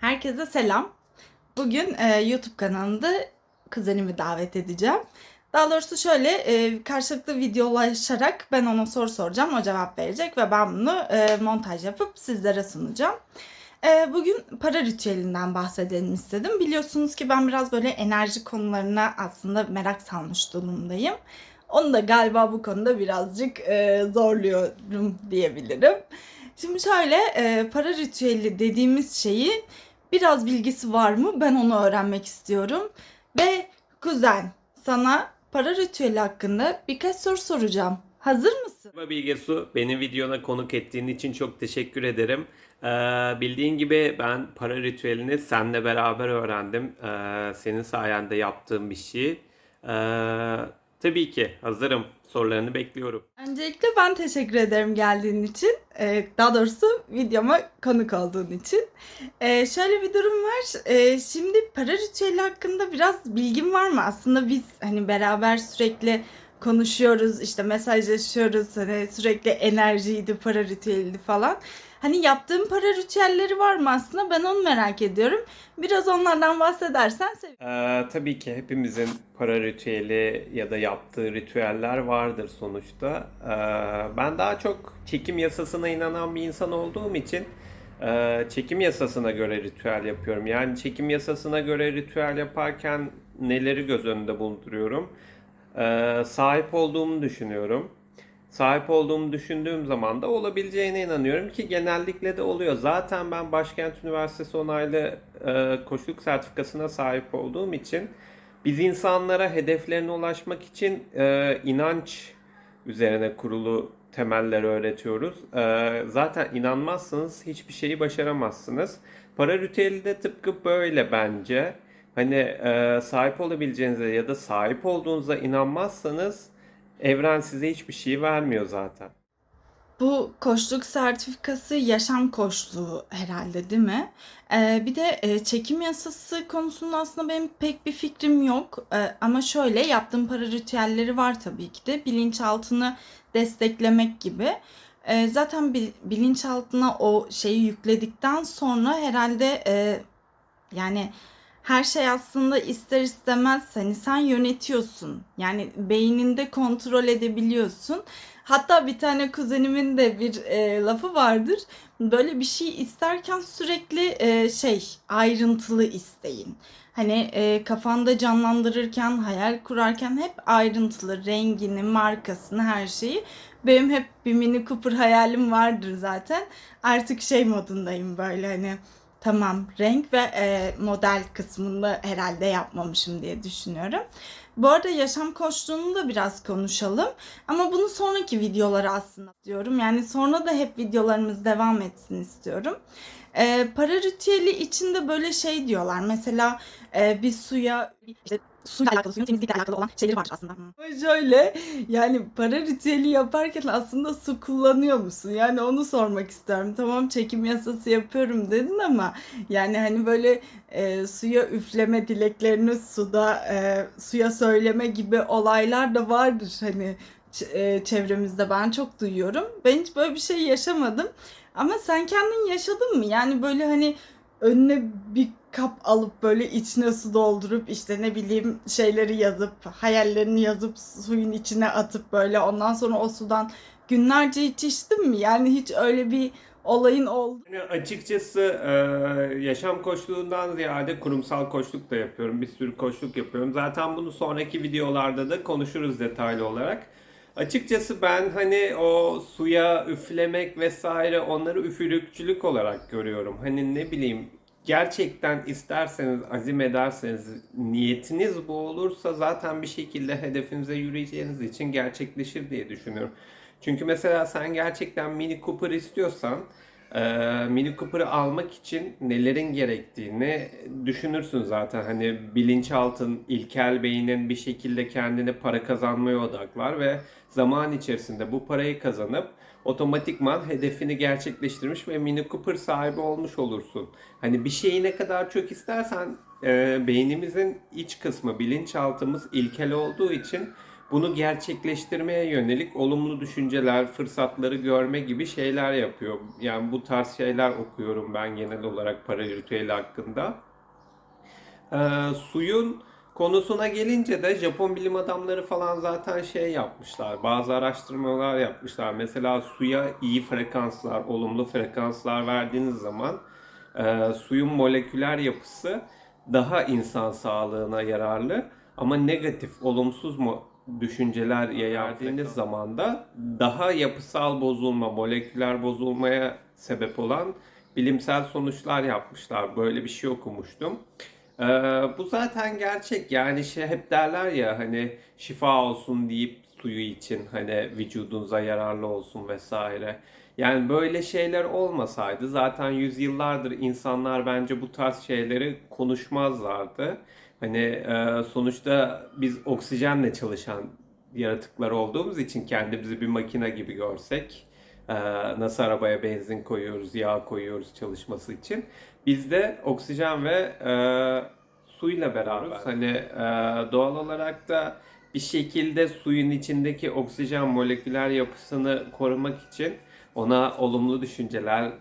Herkese selam. Bugün e, YouTube kanalında kuzenimi davet edeceğim. Daha doğrusu şöyle e, karşılıklı videolaşarak ben ona soru soracağım. O cevap verecek ve ben bunu e, montaj yapıp sizlere sunacağım. E, bugün para ritüelinden bahsedelim istedim. Biliyorsunuz ki ben biraz böyle enerji konularına aslında merak salmış durumdayım. Onu da galiba bu konuda birazcık e, zorluyorum diyebilirim. Şimdi şöyle e, para ritüeli dediğimiz şeyi biraz bilgisi var mı? Ben onu öğrenmek istiyorum. Ve kuzen sana para ritüeli hakkında birkaç soru soracağım. Hazır mısın? Merhaba Bilge Su, beni videona konuk ettiğin için çok teşekkür ederim. Ee, bildiğin gibi ben para ritüelini seninle beraber öğrendim. Ee, senin sayende yaptığım bir şey. Ee, tabii ki hazırım. Sorularını bekliyorum. Öncelikle ben teşekkür ederim geldiğin için. Daha doğrusu videoma konuk olduğun için. Şöyle bir durum var. Şimdi para ritüeli hakkında biraz bilgin var mı? Aslında biz hani beraber sürekli konuşuyoruz, işte mesajlaşıyoruz. Hani sürekli enerjiydi, para ritüeliydi falan. Hani yaptığın para ritüelleri var mı aslında? Ben onu merak ediyorum. Biraz onlardan bahsedersen sevinirim. Ee, tabii ki hepimizin para ritüeli ya da yaptığı ritüeller vardır sonuçta. Ee, ben daha çok çekim yasasına inanan bir insan olduğum için e, çekim yasasına göre ritüel yapıyorum. Yani çekim yasasına göre ritüel yaparken neleri göz önünde bulunduruyorum? Ee, sahip olduğumu düşünüyorum. Sahip olduğumu düşündüğüm zaman da olabileceğine inanıyorum ki genellikle de oluyor. Zaten ben Başkent Üniversitesi onaylı e, koçluk sertifikasına sahip olduğum için biz insanlara hedeflerine ulaşmak için e, inanç üzerine kurulu temeller öğretiyoruz. E, zaten inanmazsanız hiçbir şeyi başaramazsınız. Para ritüeli de tıpkı böyle bence. Hani e, sahip olabileceğinize ya da sahip olduğunuza inanmazsanız evren size hiçbir şey vermiyor zaten. Bu koçluk sertifikası yaşam koçluğu herhalde değil mi? Ee, bir de e, çekim yasası konusunda aslında benim pek bir fikrim yok. Ee, ama şöyle yaptığım para ritüelleri var tabii ki de. Bilinçaltını desteklemek gibi. Ee, zaten bil- bilinçaltına o şeyi yükledikten sonra herhalde e, yani her şey aslında ister istemez hani sen yönetiyorsun. Yani beyninde kontrol edebiliyorsun. Hatta bir tane kuzenimin de bir e, lafı vardır. Böyle bir şey isterken sürekli e, şey ayrıntılı isteyin. Hani e, kafanda canlandırırken, hayal kurarken hep ayrıntılı rengini, markasını, her şeyi. Benim hep bir Mini Cooper hayalim vardır zaten. Artık şey modundayım böyle hani Tamam, renk ve e, model kısmında herhalde yapmamışım diye düşünüyorum. Bu arada yaşam koçluğunu da biraz konuşalım. Ama bunu sonraki videolara aslında diyorum. Yani sonra da hep videolarımız devam etsin istiyorum. E, para ritüeli içinde böyle şey diyorlar. Mesela e, bir suya işte suyla alakalı, suyun temizlikle alakalı olan şeyleri vardır aslında. Şöyle yani para ritüeli yaparken aslında su kullanıyor musun? Yani onu sormak istiyorum. Tamam çekim yasası yapıyorum dedin ama yani hani böyle e, suya üfleme dileklerini suda e, suya söyleme gibi olaylar da vardır hani e, çevremizde ben çok duyuyorum. Ben hiç böyle bir şey yaşamadım. Ama sen kendin yaşadın mı? Yani böyle hani önüne bir kap alıp böyle içine su doldurup işte ne bileyim şeyleri yazıp hayallerini yazıp suyun içine atıp böyle ondan sonra o sudan günlerce hiç içtin mi? Yani hiç öyle bir olayın oldu. Yani açıkçası e, yaşam koçluğundan ziyade kurumsal koçluk da yapıyorum. Bir sürü koçluk yapıyorum. Zaten bunu sonraki videolarda da konuşuruz detaylı olarak. Açıkçası ben hani o suya üflemek vesaire onları üfürükçülük olarak görüyorum. Hani ne bileyim gerçekten isterseniz, azim ederseniz, niyetiniz bu olursa zaten bir şekilde hedefinize yürüyeceğiniz için gerçekleşir diye düşünüyorum. Çünkü mesela sen gerçekten Mini Cooper istiyorsan Mini Cooper'ı almak için nelerin gerektiğini düşünürsün zaten. Hani bilinçaltın, ilkel beynin bir şekilde kendini para kazanmaya odaklar ve zaman içerisinde bu parayı kazanıp otomatikman hedefini gerçekleştirmiş ve Mini Cooper sahibi olmuş olursun. Hani bir şeyi ne kadar çok istersen e, beynimizin iç kısmı, bilinçaltımız ilkel olduğu için bunu gerçekleştirmeye yönelik olumlu düşünceler, fırsatları görme gibi şeyler yapıyor. Yani bu tarz şeyler okuyorum ben genel olarak para ritüeli hakkında. Ee, suyun konusuna gelince de Japon bilim adamları falan zaten şey yapmışlar. Bazı araştırmalar yapmışlar. Mesela suya iyi frekanslar, olumlu frekanslar verdiğiniz zaman e, suyun moleküler yapısı daha insan sağlığına yararlı. Ama negatif, olumsuz mu düşünceler yayardığınız zaman da daha yapısal bozulma, moleküler bozulmaya sebep olan bilimsel sonuçlar yapmışlar. Böyle bir şey okumuştum. Ee, bu zaten gerçek. Yani şey hep derler ya hani şifa olsun deyip suyu için hani vücudunuza yararlı olsun vesaire. Yani böyle şeyler olmasaydı zaten yüzyıllardır insanlar bence bu tarz şeyleri konuşmazlardı. Hani e, sonuçta biz oksijenle çalışan yaratıklar olduğumuz için kendimizi bir makine gibi görsek e, nasıl arabaya benzin koyuyoruz, yağ koyuyoruz çalışması için. Biz de oksijen ve e, suyla beraber hani e, doğal olarak da bir şekilde suyun içindeki oksijen moleküler yapısını korumak için ona olumlu düşünceler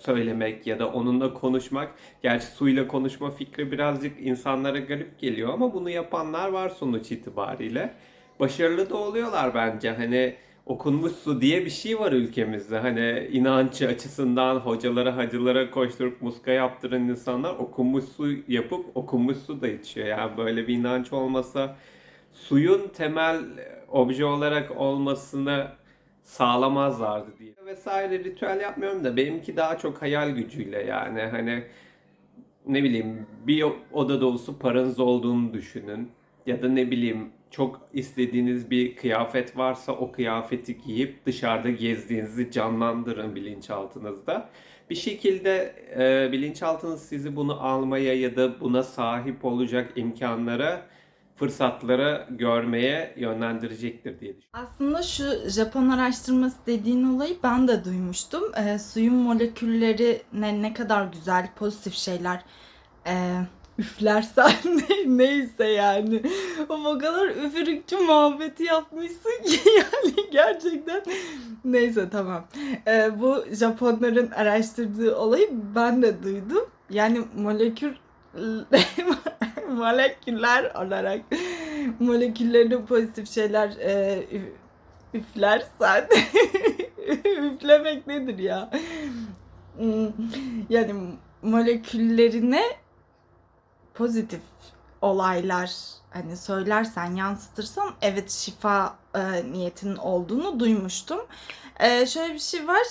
söylemek ya da onunla konuşmak. Gerçi suyla konuşma fikri birazcık insanlara garip geliyor ama bunu yapanlar var sonuç itibariyle. Başarılı da oluyorlar bence. Hani okunmuş su diye bir şey var ülkemizde. Hani inanç açısından hocalara hacılara koşturup muska yaptıran insanlar okunmuş su yapıp okunmuş su da içiyor. Yani böyle bir inanç olmasa suyun temel obje olarak olmasını sağlamazlardı diye. Vesaire ritüel yapmıyorum da benimki daha çok hayal gücüyle yani hani ne bileyim bir oda dolusu paranız olduğunu düşünün ya da ne bileyim çok istediğiniz bir kıyafet varsa o kıyafeti giyip dışarıda gezdiğinizi canlandırın bilinçaltınızda. Bir şekilde e, bilinçaltınız sizi bunu almaya ya da buna sahip olacak imkanlara, fırsatlara görmeye yönlendirecektir diye düşünüyorum. Aslında şu Japon araştırması dediğin olayı ben de duymuştum. Ee, suyun molekülleri ne, ne kadar güzel, pozitif şeyler ee, üflersen ne- neyse yani. O kadar üfürükçü muhabbeti yapmışsın ki yani gerçekten. Neyse tamam. Ee, bu Japonların araştırdığı olayı ben de duydum. Yani molekül moleküller olarak moleküllerine pozitif şeyler e, üf- üflersen üflemek nedir ya? Hmm, Yani moleküllerine pozitif olaylar hani söylersen yansıtırsan evet şifa e, niyetinin olduğunu duymuştum. E, şöyle bir şey var.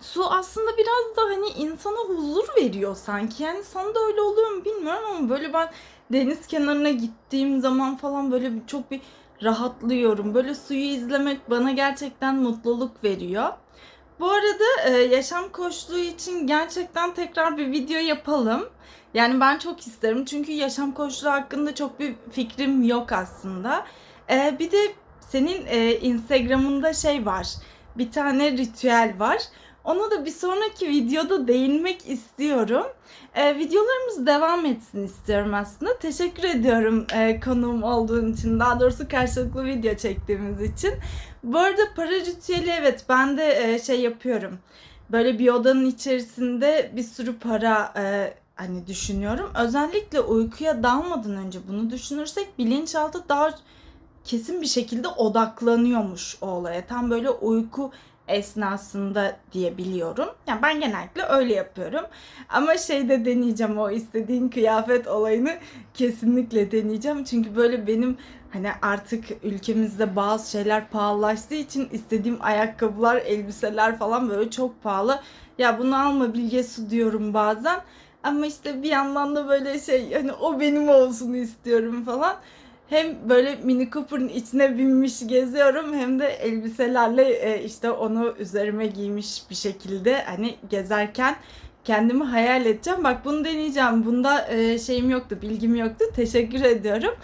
Su aslında biraz da hani insana huzur veriyor sanki. Yani sana da öyle oluyor mu bilmiyorum ama böyle ben deniz kenarına gittiğim zaman falan böyle çok bir rahatlıyorum. Böyle suyu izlemek bana gerçekten mutluluk veriyor. Bu arada e, yaşam koçluğu için gerçekten tekrar bir video yapalım. Yani ben çok isterim çünkü yaşam koçluğu hakkında çok bir fikrim yok aslında. E, bir de senin e, Instagram'ında şey var. Bir tane ritüel var. Ona da bir sonraki videoda değinmek istiyorum. Ee, videolarımız devam etsin istiyorum aslında. Teşekkür ediyorum e, konuğum olduğun için. Daha doğrusu karşılıklı video çektiğimiz için. Bu arada para ritüeli evet ben de e, şey yapıyorum. Böyle bir odanın içerisinde bir sürü para e, hani düşünüyorum. Özellikle uykuya dalmadan önce bunu düşünürsek bilinçaltı daha kesin bir şekilde odaklanıyormuş o olaya. Tam böyle uyku esnasında diye biliyorum. Yani ben genellikle öyle yapıyorum. Ama şeyde deneyeceğim o istediğin kıyafet olayını kesinlikle deneyeceğim. Çünkü böyle benim hani artık ülkemizde bazı şeyler pahalılaştığı için istediğim ayakkabılar, elbiseler falan böyle çok pahalı. Ya bunu alma Bilge Su diyorum bazen. Ama işte bir yandan da böyle şey hani o benim olsun istiyorum falan. Hem böyle Mini Cooper'ın içine binmiş geziyorum hem de elbiselerle e, işte onu üzerime giymiş bir şekilde hani gezerken kendimi hayal edeceğim. Bak bunu deneyeceğim. Bunda e, şeyim yoktu, bilgim yoktu. Teşekkür ediyorum.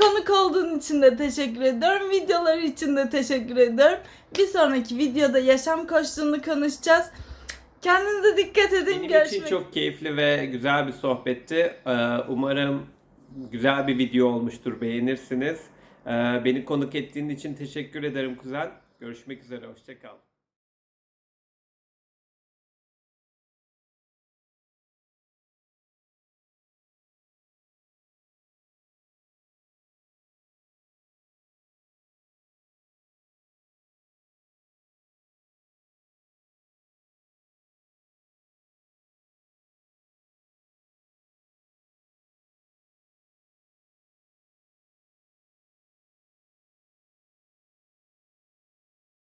Konuk olduğun için de teşekkür ediyorum. Videoları için de teşekkür ediyorum. Bir sonraki videoda yaşam koçluğunu konuşacağız. Kendinize dikkat edin. Benim Görüşmek için çok keyifli ve güzel bir sohbetti. Ee, Umarım güzel bir video olmuştur, beğenirsiniz. Ee, Beni konuk ettiğin için teşekkür ederim kuzen. Görüşmek üzere, hoşça kal.